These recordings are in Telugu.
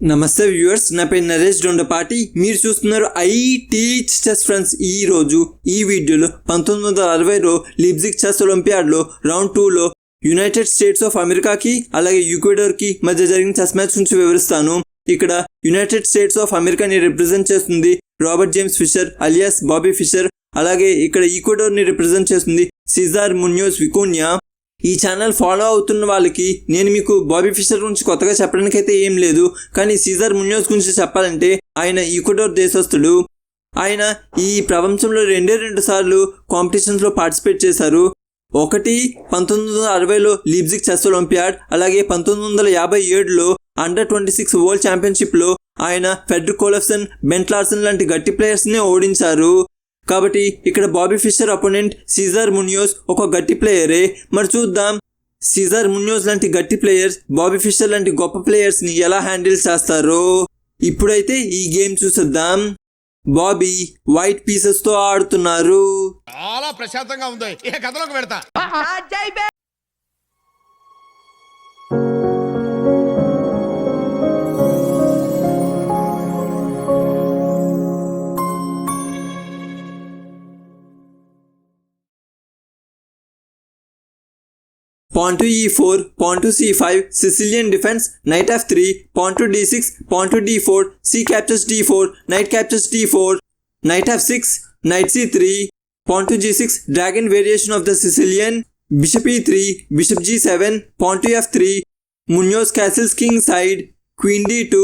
నమస్తే వ్యూవర్స్ నా పేరు నరేష్ డొండపాటి. మీరు చూస్తున్నారు ఐటీ చెస్ ఫ్రెండ్స్. ఈ రోజు ఈ వీడియోలో పంతొమ్మిది వందల అరవైలో లిబ్జిక్ చెస్ ఒలింపియాడ్లో రౌండ్ టూలో యునైటెడ్ స్టేట్స్ ఆఫ్ అమెరికాకి అలాగే కి మధ్య జరిగిన చెస్ మ్యాచ్ గురించి వివరిస్తాను. ఇక్కడ యునైటెడ్ స్టేట్స్ ఆఫ్ అమెరికాని రిప్రజెంట్ చేస్తుంది Robert James Fischer alias Bobby Fischer అలాగే ఇక్కడ ఈక్వెడోర్ని రిప్రజెంట్ చేస్తుంది సిజార్ మున్యోస్ వికోనియా. ఈ ఛానల్ ఫాలో అవుతున్న వాళ్ళకి నేను మీకు బాబీ ఫిషర్ గురించి కొత్తగా చెప్పడానికి అయితే ఏం లేదు కానీ సీజర్ మున్యోస్ గురించి చెప్పాలంటే ఆయన ఈక్వడోర్ దేశస్థుడు. ఆయన ఈ ప్రపంచంలో రెండే రెండు సార్లు కాంపిటీషన్స్లో పార్టిసిపేట్ చేశారు. ఒకటి పంతొమ్మిది వందల అరవైలో లీబ్జిక్ చెస్ ఒలింపియాడ్ అలాగే పంతొమ్మిది వందల యాభై ఏడులో అండర్ ట్వంటీ సిక్స్ వరల్డ్ ఛాంపియన్షిప్లో ఆయన ఫెడ్రిక్ కోలఫ్సన్ బెంట్లార్సన్ లాంటి గట్టి ప్లేయర్స్ని ఓడించారు. కాబట్టి ఇక్కడ Bobby Fischer opponent Cesar Munoz ఒక గట్టి ప్లేయరే. మరి చూద్దాం. సీజర్ మున్యోస్ లాంటి గట్టి ప్లేయర్స్ బాబీ ఫిషర్ లాంటి గొప్ప ప్లేయర్స్ని ఎలా హ్యాండిల్ చేస్తారో ఇప్పుడైతే ఈ గేమ్ చూసేద్దాం. బాబీ వైట్ పీసెస్తో ఆడుతున్నారు. చాలా ప్రశాంతంగా ఉంది. ఇక కథలోకి పెడతా pawn to e4, pawn to c5, Sicilian defense, knight f3, pawn to d6, pawn to d4, c captures d4, knight captures d4, knight f6, knight c3, pawn to g6, dragon variation of the Sicilian, bishop e3, bishop g7, pawn to f3, Munoz castles king side, queen d2,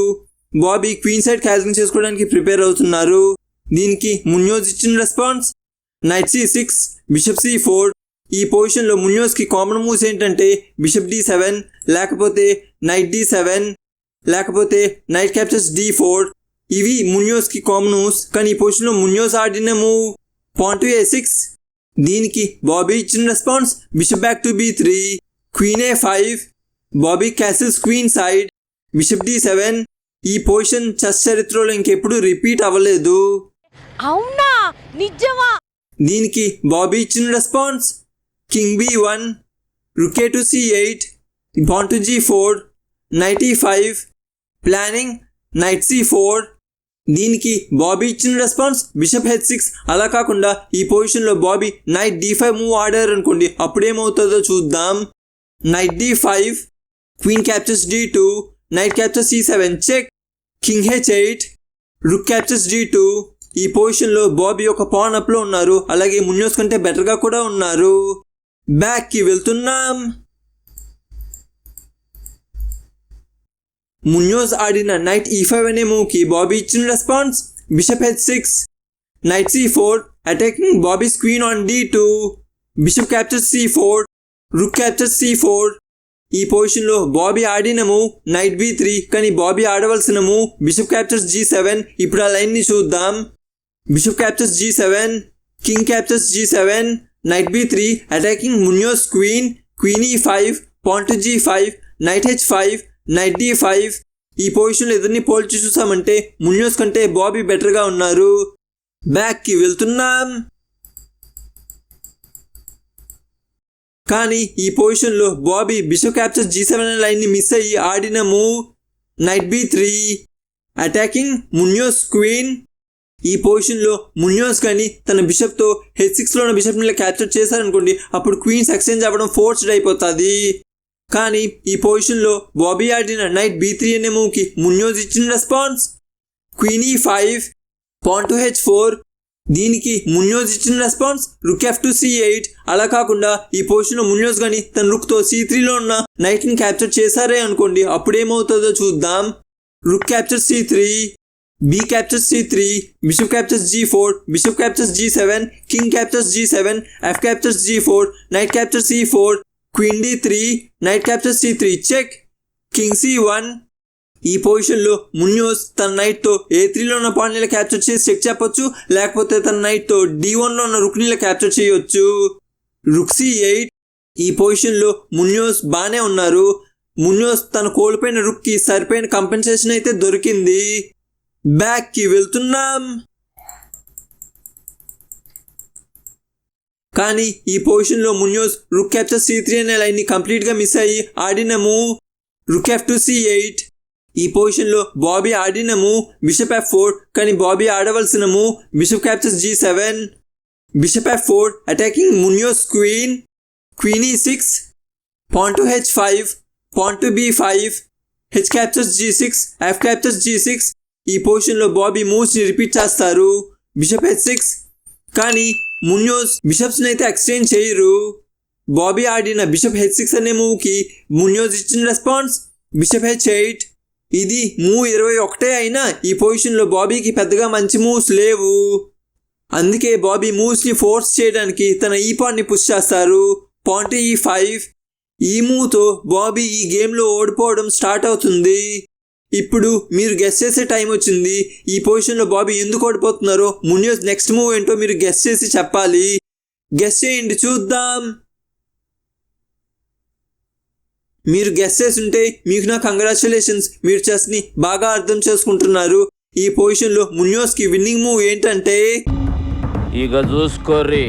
Bobby queen side castling చేసుకోవడానికి ప్రిపేర్ అవుతున్నారు దీనికి మున్యోజ్ ఇచ్చిన response knight C six bishop C four ఈ పొజిషన్లో మున్యోస్కి కామన్ మూవ్స్ ఏంటంటే బిషప్ డి సెవెన్ లేకపోతే నైట్ డి సెవెన్ లేకపోతే నైట్ క్యాప్చర్స్ డి ఫోర్. ఇవి మున్యోస్కి కామన్ మూవ్స్ కానీ ఈ పొజిషన్లో మున్యోస్ ఆడిన మూవ్ పాయింట్ ఏ సిక్స్. దీనికి బాబీ ఇచ్చిన response bishop back to b three queen a five Bobby castles queen side bishop d seven. ఈ పొజిషన్ చెస్ చరిత్రలో ఇంకెప్పుడు రిపీట్ అవ్వలేదు. అవునా? నిజమా? దీనికి బాబీ ఇచ్చిన response king b one rook to c eight pawn to g four knight e five planning knight c four దీనికి బాబీ ఇచ్చిన రెస్పాన్స్ బిషప్ హెచ్ సిక్స్. అలా కాకుండా ఈ పొజిషన్లో Bobby knight d five move ఆడారు అనుకోండి అప్పుడేమవుతుందో చూద్దాం. Knight d five queen captures d two knight captures c seven check king h eight rook captures d two ఈ పొజిషన్లో బాబీ ఒక పాన్ అప్లో ఉన్నారు అలాగే మున్యోస్ కంటే బెటర్గా కూడా ఉన్నారు. బ్యాక్కి వెళ్తున్నాం. మున్యోస్ ఆడిన నైట్ ఈ ఫైవ్ అనే మూవ్కి బాబీ ఇచ్చిన response bishop h six knight c four attacking Bobby queen on d two bishop capture c four rook capture c four ఈ పొజిషన్లో బాబీ ఆడిన మూవ్ నైట్ బి త్రీ కానీ Bobby ఆడవలసిన move bishop captures g seven ఇప్పుడు ఆ లైన్ని చూద్దాం. Bishop captures g seven king captures g seven knight b three attacking Munoz queen queen e five pawn g five knight h five knight d five ఈ పొజిషన్లో ఇద్దరిని పోల్చి చూసామంటే మున్యోస్ కంటే బాబీ బెటర్గా ఉన్నారు. బ్యాక్కి వెళ్తున్నాం. కానీ ఈ పొజిషన్లో Bobby bishop capture g seven లైన్ని మిస్ అయ్యి ఆడిన move knight b three attacking Munoz queen ఈ పొజిషన్లో మున్యోస్ కానీ తన బిషప్తో హెచ్ సిక్స్లో ఉన్న బిషప్ని క్యాప్చర్ చేశారనుకోండి అప్పుడు క్వీన్స్ ఎక్స్చేంజ్ అవ్వడం ఫోర్స్డ్ అయిపోతుంది. కానీ ఈ పొజిషన్లో బాబీ ఆడిన నైట్ బీ త్రీ అనే మూవ్కి మున్యోస్ ఇచ్చిన response queen e five pawn to h four దీనికి మున్యోజ్ ఇచ్చిన response rook f to c eight అలా కాకుండా ఈ పొజిషన్లో మున్యోజ్ కానీ తన రుక్తో సి త్రీలో ఉన్న నైట్ని క్యాప్చర్ చేశారే అనుకోండి అప్పుడేమవుతుందో చూద్దాం. Rook capture c three b captures c three captures captures g four bishop captures g seven king captures g seven captures captures queen four knight capture c four queen d three knight captures three check king one ఈ పొజిషన్లో మున్యోస్ తన నైట్తో ఏ త్రీలో ఉన్న పాయింట్ల క్యాప్చర్ చేసి చెక్ చెప్పొచ్చు. లేకపోతే తన నైట్తో డి వన్లో ఉన్న రుక్నీల క్యాప్చర్ చేయొచ్చు. రుక్సీ ఎయిట్ ఈ పొజిషన్లో మున్యోస్ బాగానే ఉన్నారు. మున్యోస్ తన కోల్పోయిన రుక్కి సరిపోయిన కంపెన్సేషన్ అయితే దొరికింది. బ్యాక్కి వెళ్తున్నాం కానీ ఈ పొజిషన్లో Munoz rook capture c three అనే లైన్ని కంప్లీట్గా మిస్ అయ్యి ఆడిన move rook f to c eight ఈ పొజిషన్లో బాబీ ఆడిన మూవ్ బిషప్ ఎఫ్ ఫోర్ కానీ Bobby ఆడవలసిన move bishop captures g seven bishop f four attacking Munoz queen queen e six pawn to h5, pawn to b5, h captures g6, f captures g6. ఈ పొజిషన్లో బాబీ మూవ్స్ని రిపీట్ చేస్తారు. Bishop h six. కానీ మున్యోస్ బిషప్స్ని అయితే ఎక్స్చేంజ్ చేయరు. బాబీ ఆడిన బిషప్ హెచ్ సిక్స్ అనే మూవ్కి మున్యోస్ ఇచ్చిన రెస్పాన్స్ బిషప్ హెచ్ ఎయిట్. ఇది మూవ్ ఇరవై ఒకటే అయినా ఈ పొజిషన్లో బాబీకి పెద్దగా మంచి మూవ్స్ లేవు. అందుకే బాబీ మూవ్స్ని ఫోర్స్ చేయడానికి తన ఈ పాన్ని పుష్ చేస్తారు. Pawn e five. ఈ మూవ్తో బాబీ ఈ గేమ్లో ఓడిపోవడం స్టార్ట్ అవుతుంది. ఇప్పుడు మీరు గెస్ చేసే టైం వచ్చింది. ఈ పొజిషన్లో బాబీ ఎందుకు ఓడిపోతున్నారో మున్యోస్ నెక్స్ట్ మూవ్ ఏంటో మీరు గెస్ చేసి చెప్పాలి. గెస్ చేయండి చూద్దాం. మీరు గెస్ చేస్తుంటే మీకు నా కంగ్రాచులేషన్స్ మీరు చెస్ని బాగా అర్థం చేసుకుంటున్నారు. ఈ పొజిషన్లో మున్యోస్కి విన్నింగ్ మూవ్ ఏంటంటే ఇక చూసుకోర్రి.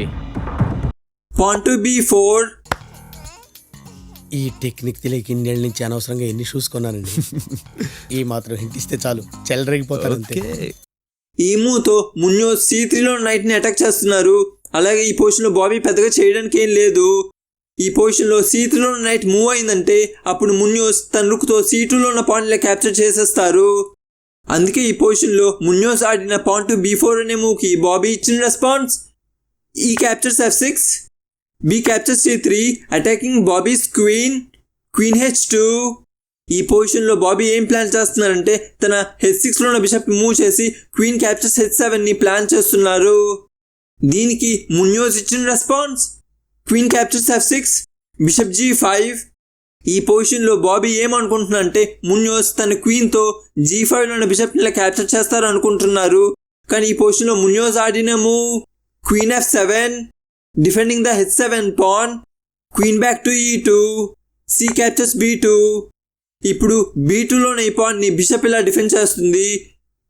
పాయింట్ టు బీ ఫోర్ ఈ టెక్నిక్ తెలియక ఇన్నేళ్ళ నుంచి అనవసరంగా ఎన్ని షూస్ కొన్నానండి? ఈ మాత్రం హింట్ ఇస్తే చాలు. చెలరేగిపోతారు అంతే. ఈ మూవ్తో మున్యో సి త్రీలో నైట్ని అటాక్ చేస్తున్నారు. అలాగే ఈ పొజిషన్లో బాబీ పెద్దగా చేయడానికి ఏం లేదు. ఈ పొజిషన్లో సి త్రీలో నైట్ మూవ్ అయిందంటే అప్పుడు మున్యోస్ తన రుక్తో సి టూలో ఉన్న పాయింట్ల క్యాప్చర్ చేసేస్తారు. అందుకే ఈ పొజిషన్లో మున్యోస్ ఆడిన పాయింట్ టు బీ ఫోర్ అనే మూవ్కి బాబీ ఇచ్చిన response e captures f six b captures c three attacking Bobby's queen queen h two ఈ పొజిషన్లో బాబీ ఏం ప్లాన్ చేస్తున్నారంటే తన హెచ్ సిక్స్లో ఉన్న బిషప్ మూవ్ చేసి క్వీన్ క్యాప్చర్స్ హెచ్ సెవెన్ని ప్లాన్ చేస్తున్నారు. దీనికి మున్యోజ్ ఇచ్చిన response queen captures f six bishop g five ఈ పొజిషన్లో బాబీ ఏమనుకుంటున్నారంటే మున్యోస్ తన క్వీన్తో జీ ఫైవ్లో ఉన్న బిషప్ ఇలా క్యాప్చర్ చేస్తారనుకుంటున్నారు కానీ ఈ పొజిషన్లో మున్యోజ్ ఆడిన move queen f seven defending the h seven pawn queen back to e two c captures b two ఇప్పుడు బీ టూలోని ఈ పాన్ని బిషప్ ఇలా డిఫెండ్ చేస్తుంది.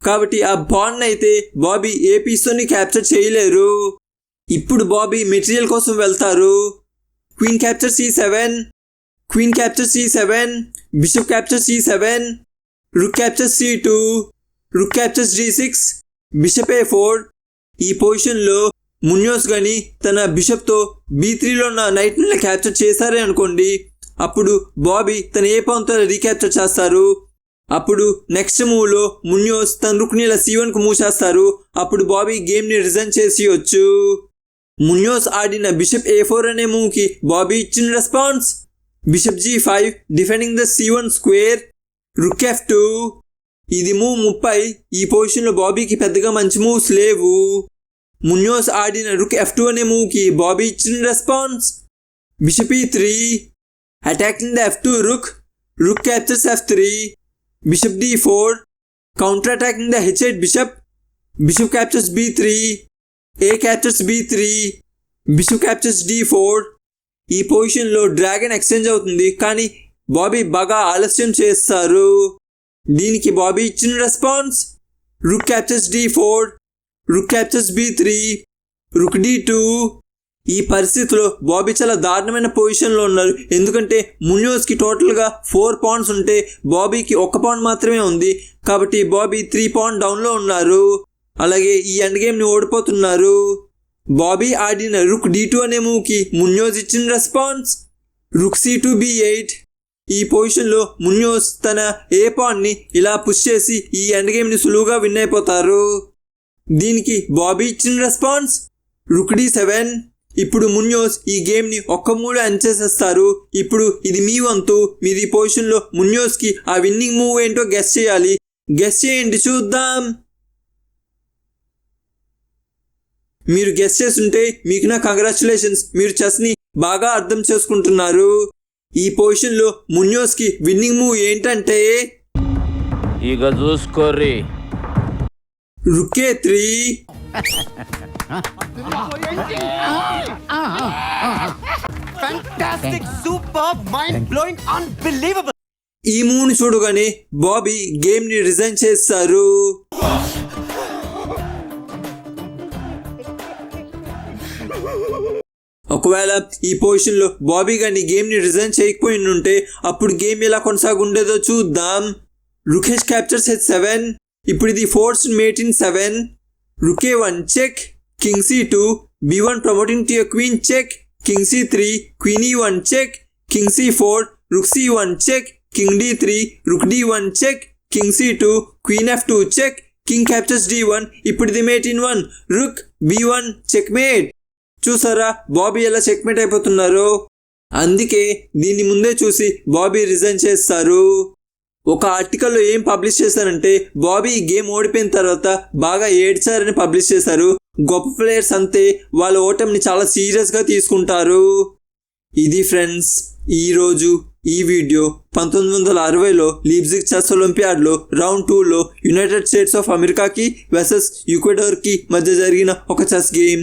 కాబట్టి ఆ పాన్ అయితే బాబీ ఏ పీస్తోని క్యాప్చర్ చేయలేరు. ఇప్పుడు బాబీ మెటీరియల్ కోసం వెళ్తారు. Queen capture c seven queen capture c seven bishop capture c seven rook capture c two rook captures g six bishop a four ఈ పొజిషన్లో మున్యోస్ కానీ తన బిషప్తో బీ త్రీలో ఉన్న నైట్ని క్యాప్చర్ చేశారే అనుకోండి అప్పుడు బాబీ తన ఏ పౌన్తో రీక్యాప్చర్ చేస్తారు? అప్పుడు నెక్స్ట్ మూవ్లో మున్యోస్ తన రుక్నీల ఇలా సి వన్కు మూవ్ చేస్తారు అప్పుడు బాబీ గేమ్ని రిజైన్ చేసియొచ్చు. మున్యోస్ ఆడిన బిషప్ ఏ ఫోర్ అనే మూవ్కి బాబీ ఇచ్చిన response? Bishop g five defending the c one square rook f two. ఇది మూవ్ ముప్పై ఈ పొజిషన్లో బాబీకి పెద్దగా మంచి మూవ్స్ లేవు. మున్యోస్ ఆడిన రుక్ ఎఫ్ టూ అనే మూవ్కి బాబీ ఇచ్చిన response bishop e three attacking the f two rook rook captures f three bishop d four counter attacking the h eight bishop bishop captures b three a captures b three bishop captures d four ఈ పొజిషన్లో డ్రాగన్ ఎక్స్చేంజ్ అవుతుంది కానీ బాబీ బాగా ఆలస్యం చేస్తారు. దీనికి బాబీ ఇచ్చిన response rook captures d four rook captures b three rook d two ఈ పరిస్థితిలో బాబీ చాలా దారుణమైన పొజిషన్లో ఉన్నారు. ఎందుకంటే మున్యోస్కి టోటల్గా ఫోర్ పాయింట్స్ ఉంటే బాబీకి ఒక పాయింట్ మాత్రమే ఉంది. కాబట్టి బాబీ త్రీ పాయింట్ డౌన్లో ఉన్నారు. అలాగే ఈ ఎండ్ గేమ్ని ఓడిపోతున్నారు. బాబీ ఆడిన రుక్ డి టూ అనే మూవ్కి మున్యోస్ ఇచ్చిన response rook c two b eight ఈ పొజిషన్లో మున్యోస్ తన ఏ పాన్ని ఇలా పుష్ చేసి ఈ ఎండ్ గేమ్ని సులువుగా విన్ అయిపోతారు. దీనికి బాబీ ఇచ్చిన రెస్పాన్స్? రుక్డీ సెవెన్. ఇప్పుడు మున్యోస్ ఈ గేమ్ని ఒక్క మూడు అంచేసేస్తారు ఇప్పుడు ఇది మీ వంతు. మీది పొజిషన్లో మున్యోస్కి ఆ విన్నింగ్ మూవ్ ఏంటో గెస్ చేయాలి. గెస్ చేయండి చూద్దాం. మీరు గెస్ చేస్తుంటే మీకు నా కంగ్రాచులేషన్స్. మీరు చెస్ని బాగా అర్థం చేసుకుంటున్నారు. ఈ పొజిషన్లో మున్యోస్కి విన్నింగ్ మూవ్ ఏంటంటే? ఇక చూసుకోర్రీ. Blowing, unbelievable. ఈ మూవ్ని చూడగానే బాబీ గేమ్ని రిజైన్ చేస్తారు. ఒకవేళ ఈ పొజిషన్లో బాబీ గాని గేమ్ని రిజైన్ చేయకపోయి ఉంటే అప్పుడు గేమ్ ఎలా కొనసాగుండేదో చూద్దాం. Rook captures h seven. ఇప్పుడు ఇది force mate in seven rook one check king c two b one promoting to queen check king c three queen e one check king c four rook c one check king d three rook d one check king c two queen f two check king captures d one ఇప్పుడు ఇది mate in one rook b one check mate. చూసారా బాబీ ఎలా చెక్మేట్ అయిపోతున్నారు? అందుకే దీన్ని ముందే చూసి బాబీ రిజైన్ చేస్తారు. ఒక ఆర్టికల్లో ఏం పబ్లిష్ చేశారంటే బాబీ ఈ గేమ్ ఓడిపోయిన తర్వాత బాగా ఏడ్చారని పబ్లిష్ చేశారు. గొప్ప ప్లేయర్స్ అంతే వాళ్ళ ఓటమిని చాలా సీరియస్గా తీసుకుంటారు. ఇది ఫ్రెండ్స్ ఈరోజు ఈ వీడియో పంతొమ్మిది వందల అరవైలో లీబ్జిక్ చెస్ ఒలింపియాడ్లో రౌండ్ టూలో యునైటెడ్ స్టేట్స్ ఆఫ్ అమెరికాకి వెసెస్ ఈక్వెడోర్కి మధ్య జరిగిన ఒక చెస్ గేమ్.